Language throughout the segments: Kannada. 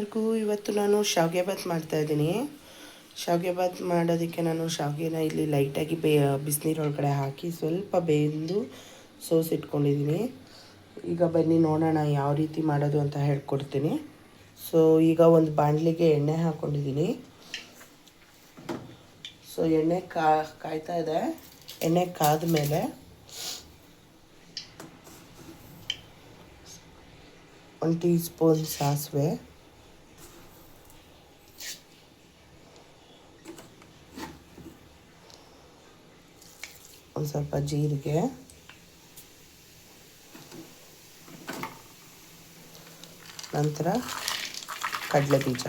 ಎಲ್ಲರಿಗೂ ಇವತ್ತು ನಾನು ಶಾವಿಗೆ ಬಾತ್ ಮಾಡ್ತಾಯಿದ್ದೀನಿ ಶಾವಿಗೆ ಬಾತ್ ಮಾಡೋದಕ್ಕೆ ನಾನು ಶಾವಿಗೆನ ಇಲ್ಲಿ ಲೈಟಾಗಿ ಬೇ, ಬಿಸಿನೀರೊಳಗಡೆ ಹಾಕಿ ಸ್ವಲ್ಪ ಬೇಂದು ಸೋಸಿಟ್ಕೊಂಡಿದ್ದೀನಿ ಈಗ ಬನ್ನಿ ನೋಡೋಣ ಯಾವ ರೀತಿ ಮಾಡೋದು ಅಂತ ಹೇಳ್ಕೊಡ್ತೀನಿ. ಸೊ ಈಗ ಒಂದು ಬಾಣಲಿಗೆ ಎಣ್ಣೆ ಹಾಕ್ಕೊಂಡಿದ್ದೀನಿ ಸೊ ಎಣ್ಣೆ ಕಾಯ್ತಾ ಇದೆ. ಎಣ್ಣೆ ಕಾದ ಮೇಲೆ ಒಂದು ಟೀ ಸ್ಪೂನ್ ಸಾಸಿವೆ. ಒಂದು ಸ್ವಲ್ಪ ಜೀರಿಗೆ. ನಂತರ ಕಡಲೆ ಬೀಜ.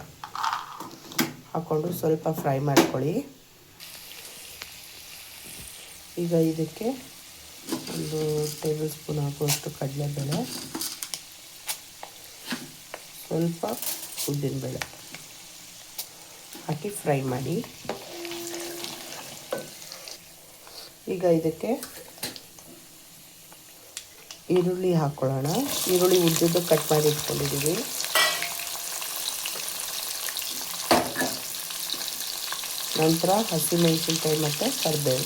ಹಾಕ್ಕೊಂಡು ಸ್ವಲ್ಪ ಫ್ರೈ ಮಾಡ್ಕೊಳ್ಳಿ. ಈಗ ಇದಕ್ಕೆ ಒಂದು ಟೇಬಲ್ ಸ್ಪೂನ್ ಹಾಕುವಷ್ಟು ಕಡಲೆಬೇಳೆ ಸ್ವಲ್ಪ ಉದ್ದಿನ ಉದ್ದಿನಬೇಳೆ ಹಾಕಿ ಫ್ರೈ ಮಾಡಿ. ಈಗ ಇದಕ್ಕೆ ಈರುಳ್ಳಿ ಹಾಕ್ಕೊಳ್ಳೋಣ ಈರುಳ್ಳಿ ಉದ್ದುದ್ದು ಕಟ್ ಮಾಡಿ ಇಟ್ಕೊಂಡಿದ್ದೀವಿ ನಂತರ ಹಸಿಮೆಣಸಿನ್ಕಾಯಿ ಮತ್ತು ಕರಿಬೇವು.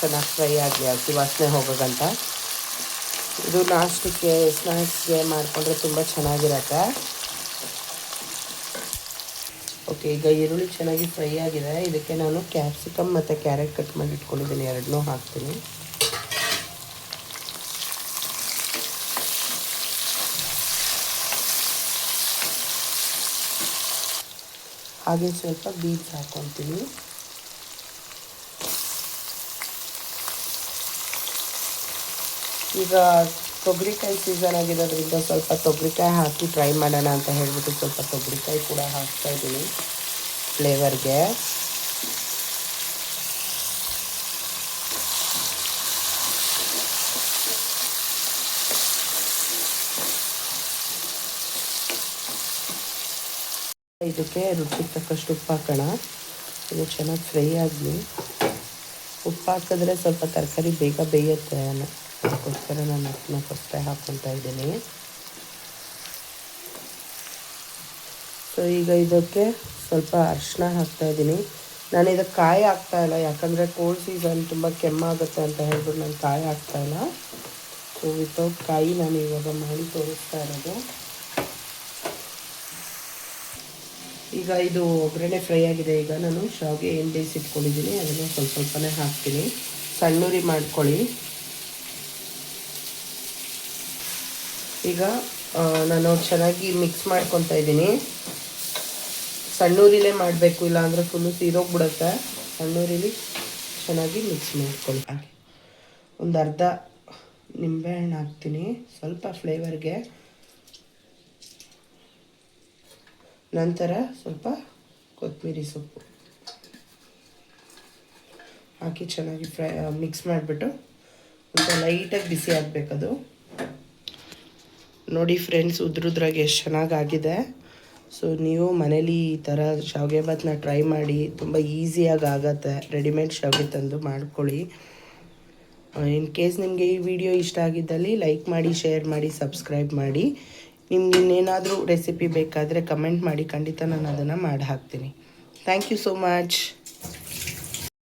ಚೆನ್ನಾಗಿ ಫ್ರೈ ಆಗಲಿ ಹಾಕಿ ವಾಸನೆ ಹೋಗೋಗಂಟ ಇದು ನಾಷ್ಟಕ್ಕೆ ಸ್ನಾಕ್ಸ್ಗೆ ಮಾಡಿಕೊಂಡ್ರೆ ತುಂಬ ಚೆನ್ನಾಗಿರತ್ತೆ. ಓಕೆ ಈಗ ಈರುಳ್ಳಿ ಚೆನ್ನಾಗಿ ಫ್ರೈ ಆಗಿದೆ. ಇದಕ್ಕೆ ನಾನು ಕ್ಯಾಪ್ಸಿಕಮ್ ಮತ್ತು ಕ್ಯಾರೆಟ್ ಕಟ್ ಮಾಡಿ ಇಟ್ಕೊಂಡಿದ್ದೀನಿ. ಎರಡನ್ನೂ ಹಾಕ್ತೀನಿ. ಹಾಗೆ ಸ್ವಲ್ಪ ಬೀನ್ಸ್ ಹಾಕ್ಕೊತೀನಿ ಈಗ ತೊಗರಿಕಾಯಿ ಸೀಸನ್ ಆಗಿರೋದ್ರಿಂದ ಸ್ವಲ್ಪ ತೊಗರಿಕಾಯಿ ಹಾಕಿ ಟ್ರೈ ಮಾಡೋಣ ಅಂತ ಹೇಳ್ಬಿಟ್ಟು ಸ್ವಲ್ಪ ತೊಗರಿಕಾಯಿ ಕೂಡ ಹಾಕ್ತಾ ಇದ್ದೀನಿ ಫ್ಲೇವರ್ಗೆ ಇದಕ್ಕೆ ರುಚಿಗೆ ತಕ್ಕಷ್ಟು ಉಪ್ಪು ಹಾಕೋಣ. ಇದು ಚೆನ್ನಾಗಿ ಫ್ರೈ ಆಗಲಿ ಉಪ್ಪು ಹಾಕಿದ್ರೆ ಸ್ವಲ್ಪ ತರಕಾರಿ ಬೇಗ ಬೇಯುತ್ತೆ ಅದಕ್ಕೋಸ್ಕರ ನಾನು ಅದನ್ನ ಫಸ್ಟೇ ಹಾಕ್ಕೊತಾ ಇದ್ದೀನಿ ಸೊ ಈಗ ಇದಕ್ಕೆ ಸ್ವಲ್ಪ ಅರಿಶಿನ ಹಾಕ್ತಾ ಇದ್ದೀನಿ ನಾನು ಇದಕ್ಕೆ ಕಾಯಿ ಹಾಕ್ತಾ ಇಲ್ಲ ಯಾಕಂದರೆ ಕೋಲ್ಡ್ ಸೀಸನ್ ತುಂಬ ಕೆಮ್ಮಾಗುತ್ತೆ ಅಂತ ಹೇಳ್ಬಿಟ್ಟು ನಾನು ಕಾಯಿ ಹಾಕ್ತಾ ಇಲ್ಲ ಸೊ ವಿತೌಟ್ ಕಾಯಿ ನಾನು ಇವಾಗ ಮಾಡಿ ತೋರಿಸ್ತಾ ಇರೋದು ಈಗ ಇದು ಒಗ್ಗರಣೆ ಫ್ರೈ ಆಗಿದೆ ಈಗ ನಾನು ಶಾವಿಗೆ ಏನು ಬೇಯಿಸಿಟ್ಕೊಂಡಿದ್ದೀನಿ ಅದನ್ನು ಸ್ವಲ್ಪ ಸ್ವಲ್ಪನೇ ಹಾಕ್ತೀನಿ ಸಣ್ಣೂರಿ ಮಾಡ್ಕೊಳ್ಳಿ ಈಗ ನಾನು ಚೆನ್ನಾಗಿ ಮಿಕ್ಸ್ ಮಾಡ್ಕೊತಾ ಇದ್ದೀನಿ. ಸಣ್ಣೂರಿಲೇ ಮಾಡಬೇಕು, ಇಲ್ಲಾಂದರೆ ಫುಲ್ಲು ಸೀರೋಗ್ಬಿಡುತ್ತೆ. ಸಣ್ಣೂರಿಲಿ ಚೆನ್ನಾಗಿ ಮಿಕ್ಸ್ ಮಾಡ್ಕೊಳ್ಳಿ. ಒಂದು ಅರ್ಧ ನಿಂಬೆಹಣ್ಣು ಹಾಕ್ತೀನಿ, ಸ್ವಲ್ಪ ಫ್ಲೇವರ್ಗೆ ನಂತರ ಸ್ವಲ್ಪ ಕೊತ್ತಂಬರಿ ಸೊಪ್ಪು. ಹಾಕಿ ಚೆನ್ನಾಗಿ ಫ್ರೈ ಮಿಕ್ಸ್ ಮಾಡಿಬಿಟ್ಟು ಸ್ವಲ್ಪ ಲೈಟಾಗಿ ಬಿಸಿ ಆಗಬೇಕದು. ನೋಡಿ ಫ್ರೆಂಡ್ಸ್ ಉದ್ರುದ್ರಾಗೆ ಎಷ್ಟು ಚೆನ್ನಾಗಾಗಿದೆ ಸೊ ನೀವು ಮನೇಲಿ ಈ ಥರ ಶಾವಿಗೆ ಭಾತನ್ನ ಟ್ರೈ ಮಾಡಿ, ತುಂಬ ಈಸಿಯಾಗಿ ಆಗತ್ತೆ. ರೆಡಿಮೇಡ್ ಶಾವಿಗೆ ತಂದು ಮಾಡ್ಕೊಳ್ಳಿ. ಇನ್ ಕೇಸ್ ನಿಮಗೆ ಈ ವಿಡಿಯೋ ಇಷ್ಟ ಆಗಿದ್ದಲ್ಲಿ ಲೈಕ್ ಮಾಡಿ ಶೇರ್ ಮಾಡಿ ಸಬ್ಸ್ಕ್ರೈಬ್ ಮಾಡಿ. ನಿಮ್ಗೆ ಇನ್ನೇನಾದರೂ ರೆಸಿಪಿ ಬೇಕಾದರೆ ಕಮೆಂಟ್ ಮಾಡಿ, ಖಂಡಿತ ನಾನು ಅದನ್ನು ಮಾಡಿ ಹಾಕ್ತೀನಿ ಥ್ಯಾಂಕ್ ಯು ಸೋ ಮಚ್